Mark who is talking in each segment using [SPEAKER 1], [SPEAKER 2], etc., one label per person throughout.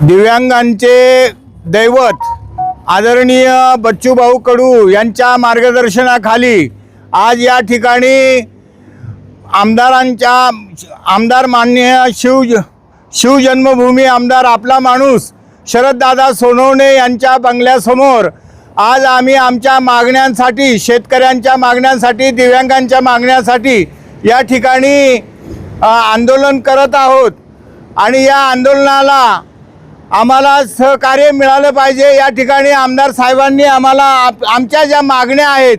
[SPEAKER 1] दिव्यांगांचे दैवत आदरणीय बच्चूभाऊ कडू यांच्या मार्गदर्शनाखाली आज या ठिकाणी आमदारांच्या आमदार मान्य शिव शिवजन्मभूमी आमदार आपला माणूस शरददादा सोनवणे यांच्या बंगल्यासमोर आज आम्ही आमच्या मागण्यांसाठी शेतकऱ्यांच्या मागण्यांसाठी दिव्यांगांच्या मागण्यासाठी या ठिकाणी आंदोलन करत आहोत. आणि या आंदोलनाला आम्हाला सहकार्य मिळालं पाहिजे. या ठिकाणी आमदार साहेबांनी आम्हाला आप- आमच्या ज्या मागण्या आहेत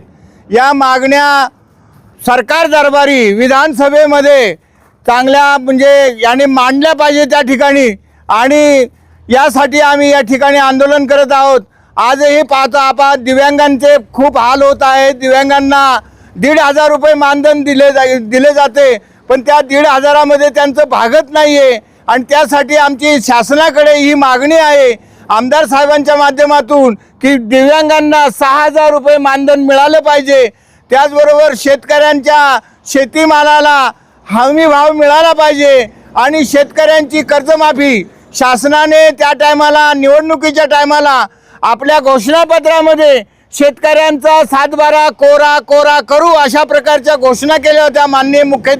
[SPEAKER 1] या मागण्या सरकार दरबारी विधानसभेमध्ये चांगल्या म्हणजे याने मांडल्या पाहिजे त्या ठिकाणी. आणि यासाठी आम्ही या ठिकाणी आंदोलन करत आहोत. आजही पाहतो आपण दिव्यांगांचे खूप हाल होत आहेत. दिव्यांगांना दीड हजार रुपये मानधन दिले जा दिले जाते. पण त्या दीड हजारामध्ये त्यांचं भागत नाही आहे आणि त्यासाठी आमची शासनाकडे ही मागणी आहे आमदार साहेबांच्या माध्यमातून की दिव्यांगांना सहा हजार रुपये मानधन मिळालं पाहिजे. त्याचबरोबर शेतकऱ्यांच्या शेतीमालाला हमी भाव मिळाला पाहिजे आणि शेतकऱ्यांची कर्जमाफी शासनाने त्या टायमाला निवडणुकीच्या टायमाला आपल्या घोषणापत्रामध्ये शेतकऱ्यांचा सातबारा कोरा कोरा करू अशा प्रकारच्या घोषणा केल्या होत्या माननीय मुख्य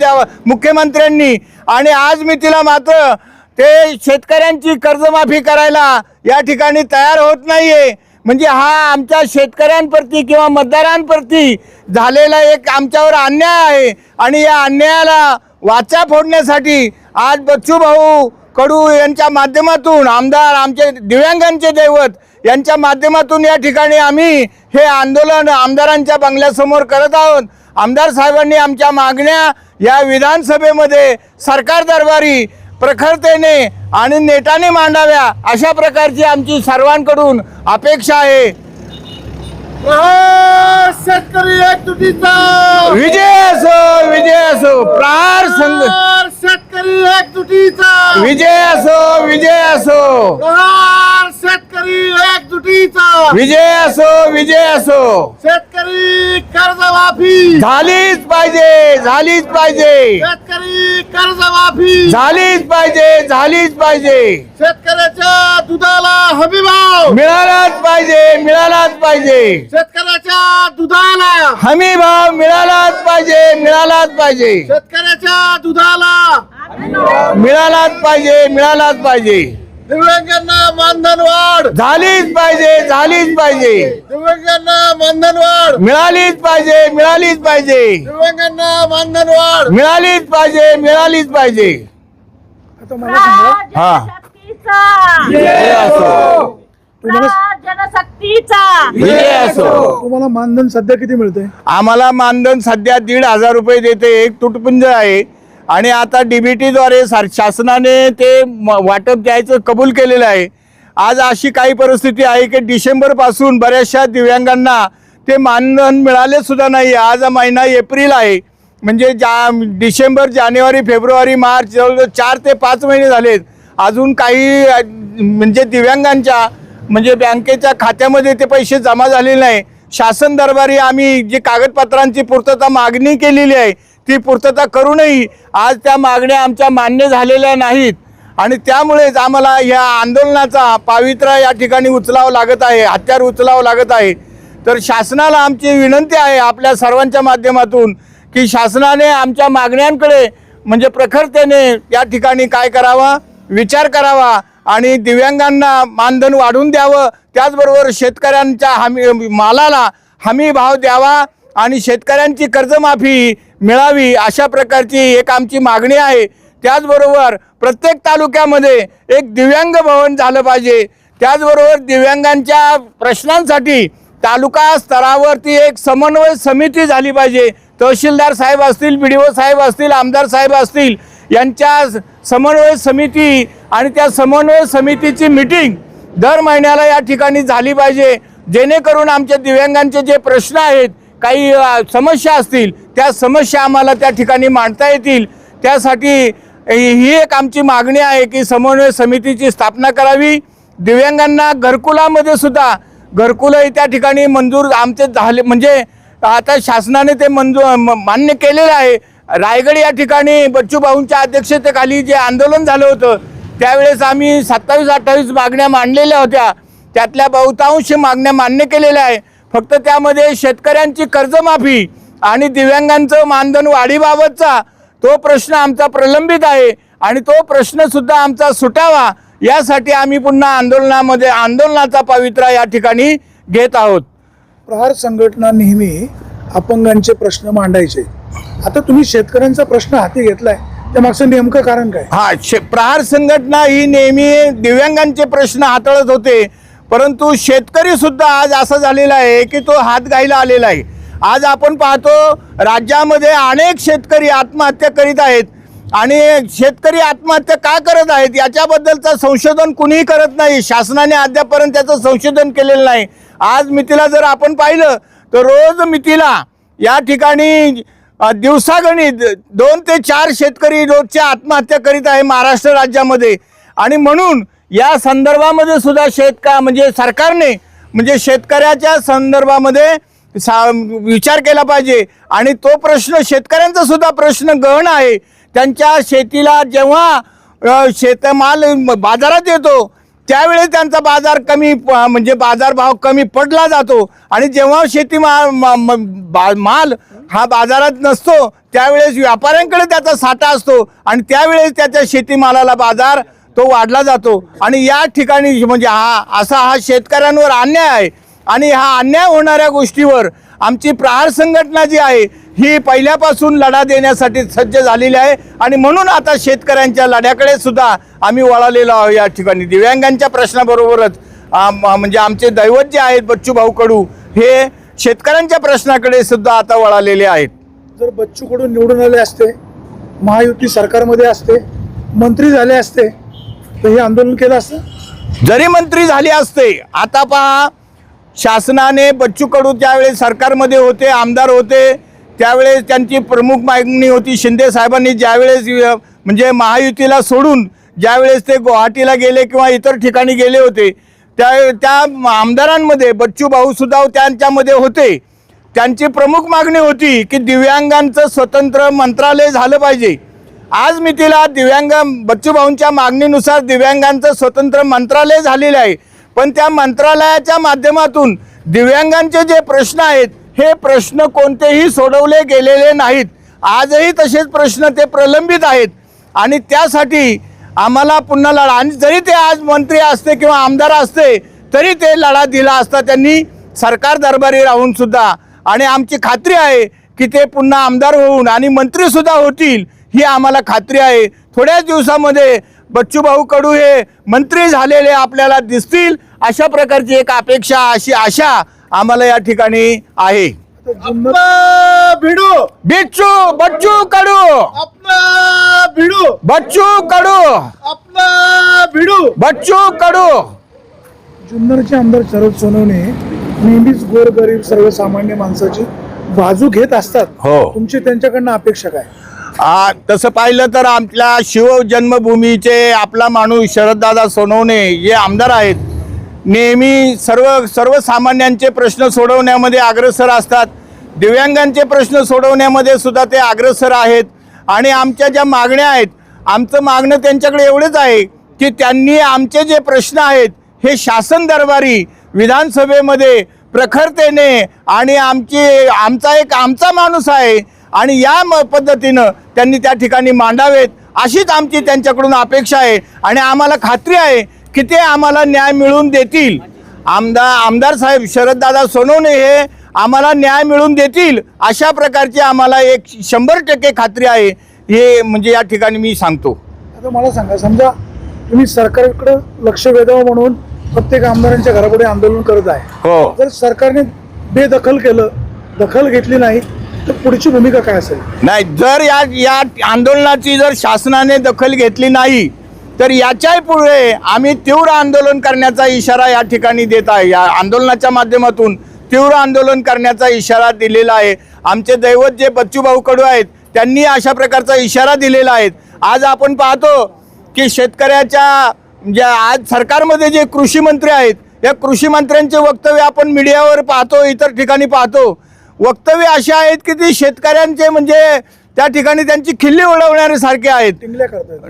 [SPEAKER 1] मुख्यमंत्र्यांनी. आणि आज मी तिला मात्र ते शेतकऱ्यांची कर्जमाफी करायला या ठिकाणी तयार होत नाही आहे म्हणजे हा आमच्या शेतकऱ्यांप्रती किंवा मतदारांप्रती झालेला एक आमच्यावर अन्याय आहे. आणि या अन्यायाला वाचा फोडण्यासाठी आज बच्चू भाऊ कडू यांच्या माध्यमातून आमदार आमचे दिव्यांगांचे दैवत यांच्या माध्यमातून या ठिकाणी आम्ही हे आंदोलन आमदारांच्या बंगल्यासमोर करत आहोत. आमदार साहेबांनी आमच्या मागण्या या विधानसभेमध्ये सरकार दरबारी प्रखरतेने आणि नेटाने मांडाव्या अशा प्रकारची आमची सर्वांकडून अपेक्षा आहे.
[SPEAKER 2] शेतकरी
[SPEAKER 1] विजय असो विजय असो प्रहार संघ
[SPEAKER 2] शेतकरी एकजुटीचा!
[SPEAKER 1] विजय असो विजय असो.
[SPEAKER 2] शेतकरी
[SPEAKER 1] विजय असो विजय असो.
[SPEAKER 2] शेतकरी कर्जमाफी.
[SPEAKER 1] झालीच पाहिजे झालीच पाहिजे.
[SPEAKER 2] शेतकरी कर्जमाफी.
[SPEAKER 1] झालीच पाहिजे झालीच पाहिजे.
[SPEAKER 2] शेतकऱ्याच्या दुधाला हमी भाव.
[SPEAKER 1] मिळालाच पाहिजे मिळालाच पाहिजे.
[SPEAKER 2] शेतकऱ्याच्या दुधाला.
[SPEAKER 1] हमी भाव मिळालाच पाहिजे मिळालाच पाहिजे.
[SPEAKER 2] शेतकऱ्याच्या दुधाला.
[SPEAKER 1] मिळालाच पाहिजे मिळालाच पाहिजे.
[SPEAKER 2] दिव्यांगांना मानधन वाढ.
[SPEAKER 1] झालीच पाहिजे झालीच पाहिजे.
[SPEAKER 2] दिव्यांगांना मानधन वाढ.
[SPEAKER 1] मिळालीच पाहिजे मिळालीच पाहिजे.
[SPEAKER 2] दिव्यांगांना मानधन वाढ.
[SPEAKER 1] मिळालीच पाहिजे मिळालीच पाहिजे. हा. विजय असो.
[SPEAKER 3] जनशक्तीचा
[SPEAKER 1] विजय असो.
[SPEAKER 4] तुम्हाला मानधन सध्या किती मिळतंय?
[SPEAKER 1] आम्हाला मानधन सध्या दीड हजार रुपये देते एक तुटपुंज आहे. आणि आता डी बी टीद्वारे सार शासनाने ते म- वाटप द्यायचं कबूल केलेलं आहे. आज अशी काही परिस्थिती आहे की डिसेंबरपासून बऱ्याचशा दिव्यांगांना ते मानधन मिळाले सुद्धा नाही. आज महिना एप्रिल आहे. म्हणजे जा डिसेंबर जानेवारी फेब्रुवारी मार्च जवळजवळ चार ते पाच महिने झालेत. अजून काही म्हणजे दिव्यांगांच्या म्हणजे बँकेच्या खात्यामध्ये ते पैसे जमा झालेले नाही. शासन दरबारी आम्ही जी कागदपत्रांची पूर्तता मागणी केलेली आहे ती पूर्तता करूनही आज त्या मागण्या आमच्या मान्य झालेल्या नाहीत. आणि त्यामुळेच आम्हाला या आंदोलनाचा पावित्रा या ठिकाणी उचलावं लागत आहे हत्यार उचलावं लागत आहे. तर शासनाला आमची विनंती आहे आपल्या सर्वांच्या माध्यमातून की शासनाने आमच्या मागण्यांकडे म्हणजे प्रखरतेने या ठिकाणी काय करावा विचार करावा आणि दिव्यांगांना मानधन वाढवून द्यावं. त्याचबरोबर शेतकऱ्यांच्या हमी मालाला हमी भाव द्यावा आणि शेतकऱ्यांची कर्जमाफी मिळावी अशा प्रकारची एक आमची मागणी आहे. त्याचबरोबर प्रत्येक तालुक्यामध्ये एक दिव्यांग भवन झालं पाहिजे. त्याचबरोबर दिव्यांगांच्या प्रश्नांसाठी तालुका स्तरावरती एक समन्वय समिती झाली पाहिजे. तहसीलदार साहेब असतील बी डी ओ साहेब असतील आमदार साहेब असतील यांच्या समन्वय समिती आणि त्या समन्वय समितीची मिटिंग दर महिन्याला या ठिकाणी झाली पाहिजे. जेणेकरून आमच्या दिव्यांगांचे जे प्रश्न आहेत काही समस्या असतील त्या समस्या आम्हाला त्या ठिकाणी मांडता येतील. त्यासाठी ही एक आमची मागणी आहे की समन्वय समितीची स्थापना करावी. दिव्यांगांना घरकुलामध्ये सुद्धा घरकुलही त्या ठिकाणी मंजूर आमचे झाले म्हणजे आता शासनाने ते मंजूर म- मान्य केलेलं आहे. रायगड या ठिकाणी बच्चूभाऊंच्या अध्यक्षतेखाली जे आंदोलन झालं होतं त्यावेळेस आम्ही सत्तावीस अठ्ठावीस मागण्या मांडलेल्या होत्या. त्यातल्या बहुतांश मागण्या मान्य केलेल्या आहे. फक्त त्यामध्ये शेतकऱ्यांची कर्जमाफी आणि दिव्यांगांचं मानधन वाढीबाबतचा तो प्रश्न आमचा प्रलंबित आहे आणि तो प्रश्न सुद्धा आमचा सुटावा यासाठी आम्ही पुन्हा आंदोलनामध्ये आंदोलनाचा पवित्रा या ठिकाणी घेत आहोत.
[SPEAKER 4] प्रहार संघटना नेहमी अपंगांचे प्रश्न मांडायचे. आता तुम्ही शेतकऱ्यांचा प्रश्न हाती घेतलाय. त्या मागचं नेमकं कारण काय?
[SPEAKER 1] हा शे प्रहार संघटना ही नेहमी दिव्यांगांचे प्रश्न हाताळत होते. परंतु शेतकरी सुद्धा आज असं झालेला आहे की तो हात घायला आलेला आहे. आज आपण पाहतो राज्यामध्ये अनेक शेतकरी आत्महत्या करीत आहेत. आणि शेतकरी आत्महत्या का करत आहेत याच्याबद्दलचं संशोधन कुणीही करत नाही. शासनाने अद्यापर्यंत त्याचं संशोधन केलेलं नाही. आज मितीला जर आपण पाहिलं तर रोज मितीला या ठिकाणी दिवसागणित दोन ते चार शेतकरी रोजच्या आत्महत्या करीत आहे महाराष्ट्र राज्यामध्ये. आणि म्हणून या संदर्भामध्ये सुद्धा शेतका म्हणजे सरकारने म्हणजे शेतकऱ्याच्या संदर्भामध्ये सा विचार केला पाहिजे. आणि तो प्रश्न शेतकऱ्यांचा सुद्धा प्रश्न गहन आहे. त्यांच्या शेतीला जेव्हा शेतमाल बाजारात येतो त्यावेळेस त्यांचा बाजार कमी प- म्हणजे बाजारभाव कमी पडला जातो. आणि जेव्हा शेती मा- मा- बा- माल हा बाजारात नसतो त्यावेळेस व्यापाऱ्यांकडे त्याचा साठा असतो. आणि त्यावेळेस त्याच्या शेतीमालाला बाजार तो वाढला जातो. आणि या ठिकाणी म्हणजे हा असा हा शेतकऱ्यांवर अन्याय आहे. आणि हा अन्याय होणाऱ्या गोष्टीवर आमची प्रहार संघटना जी आहे ही पहिल्यापासून लढा देण्यासाठी सज्ज झालेली आहे. आणि म्हणून आता शेतकऱ्यांच्या लढ्याकडे सुद्धा आम्ही वळालेलो आहोत या ठिकाणी. दिव्यांगांच्या प्रश्नाबरोबरच म्हणजे आमचे दैवत जे आहेत बच्चू भाऊ कडू हे शेतकऱ्यांच्या प्रश्नाकडे सुद्धा आता वळालेले आहेत.
[SPEAKER 4] जर बच्चू कडून निवडून आले असते महायुती सरकारमध्ये असते मंत्री झाले असते तर हे आंदोलन केलं असतं?
[SPEAKER 1] जरी मंत्री झाले असते आता पहा शासनाने बच्चू कडू त्यावेळेस सरकारमध्ये होते आमदार होते. त्यावेळेस त्यांची प्रमुख मागणी होती शिंदे साहेबांनी ज्यावेळेस म्हणजे महायुतीला सोडून ज्यावेळेस ते गुवाहाटीला गेले किंवा इतर ठिकाणी गेले होते त्या त्या आमदारांमध्ये बच्चू भाऊसुद्धा त्यांच्यामध्ये होते. त्यांची प्रमुख मागणी होती की दिव्यांगांचं स्वतंत्र मंत्रालय झालं पाहिजे. आज मी तिला दिव्यांग बच्चूभाऊंच्या मागणीनुसार दिव्यांगांचं स्वतंत्र मंत्रालय झालेलं आहे. पण त्या मंत्रालयाच्या माध्यमातून दिव्यांगांचे जे प्रश्न आहेत हे प्रश्न कोणतेही सोडवले गेलेले नाहीत. आजही तसेच प्रश्न ते प्रलंबित आहेत. आणि त्यासाठी आम्हाला पुन्हा लढा आणि जरी ते आज मंत्री असते किंवा आमदार असते तरी ते लढा दिला असता त्यांनी सरकार दरबारी राहून सुद्धा. आणि आमची खात्री आहे की ते पुन्हा आमदार होऊन आणि मंत्रीसुद्धा होतील ही आम्हाला खात्री आहे. थोड्याच दिवसामध्ये बच्चूभाऊ कडू हे मंत्री झालेले आपल्याला दिसतील. अशा प्रकारची एक अपेक्षा अशी आशा आम्हाला या ठिकाणी आहे.
[SPEAKER 2] भिडू.
[SPEAKER 1] बिच्चू बच्चू कडू.
[SPEAKER 2] अपना भिडू.
[SPEAKER 1] बच्चू कडू.
[SPEAKER 2] अपना भिडू.
[SPEAKER 1] बच्चू कडू.
[SPEAKER 4] जुन्नरचे आमदार शरद सोनवणे नेहमीच गोरगरीब सर्वसामान्य माणसाची बाजू घेत असतात.
[SPEAKER 1] हो.
[SPEAKER 4] तुमची त्यांच्याकडनं अपेक्षा काय?
[SPEAKER 1] आ, तसं पाहिलं तर आपल्या शिव जन्मभूमीचे आपला माणूस शरददादा सोनवणे जे आमदार आहेत. नेहमी सर्व सर्वसामान्यांचे प्रश्न सोडवण्यामध्ये अग्रसर असतात. दिव्यांगांचे प्रश्न सोडवण्यामध्ये सुद्धा ते अग्रसर आहेत. आणि आमच्या ज्या मागण्या आहेत आमचं मागणं त्यांच्याकडे एवढंच आहे की त्यांनी आमचे जे प्रश्न आहेत हे शासन दरबारी विधानसभेमध्ये प्रखरतेने आणि आमची आमचा एक आमचा माणूस आहे आणि या म पद्धतीनं त्यांनी त्या ठिकाणी मांडावेत अशीच आमची त्यांच्याकडून अपेक्षा आहे आणि आम्हाला खात्री आहे की ते आम्हाला न्याय मिळवून देतील? आमदार आमदार साहेब शरददादा सोनवणे हे आम्हाला न्याय मिळवून देतील? अशा प्रकारची आम्हाला एक शंभर टक्के खात्री आहे हे म्हणजे या ठिकाणी मी सांगतो.
[SPEAKER 4] आता मला सांगा समजा तुम्ही सरकारकडे लक्ष वेधावं म्हणून प्रत्येक आमदारांच्या घरापुढे आंदोलन करत आहे.
[SPEAKER 1] हो.
[SPEAKER 4] जर सरकारने बेदखल केलं दखल घेतली नाही तर पुढची भूमिका काय असेल?
[SPEAKER 1] नाही जर या या आंदोलनाची जर शासनाने दखल घेतली नाही तर याच्याही पुढे आम्ही तीव्र आंदोलन करण्याचा इशारा या ठिकाणी देत आहे. या आंदोलनाच्या माध्यमातून तीव्र आंदोलन करण्याचा इशारा दिलेला आहे. आमचे दैवत जे बच्चूभाऊ कडू आहेत त्यांनी अशा प्रकारचा इशारा दिलेला आहे. आज आपण पाहतो की शेतकऱ्याच्या ज्या आज सरकारमध्ये जे कृषी मंत्री आहेत या कृषी मंत्र्यांचे वक्तव्य आपण मीडियावर पाहतो इतर ठिकाणी पाहतो. वक्तव्य असे आहेत की ती शेतकऱ्यांचे म्हणजे त्या ठिकाणी त्यांची खिल्ली उडवण्यासारखे आहेत.
[SPEAKER 4] टिंगल्या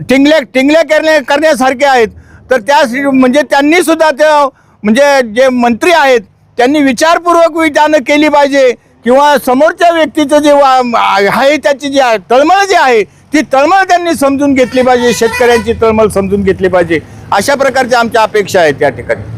[SPEAKER 1] टिंगल्या टिंगल्या करण्या करण्यासारखे आहेत. तर त्या म्हणजे त्यांनी सुद्धा त्या म्हणजे जे मंत्री आहेत त्यांनी विचारपूर्वक विचारणा केली पाहिजे. किंवा समोरच्या व्यक्तीचं जे आहे त्याची जी आहे, तळमळ जी आहे ती तळमळ त्यांनी समजून घेतली पाहिजे. शेतकऱ्यांची तळमळ समजून घेतली पाहिजे. अशा प्रकारच्या आमच्या अपेक्षा आहेत या ठिकाणी.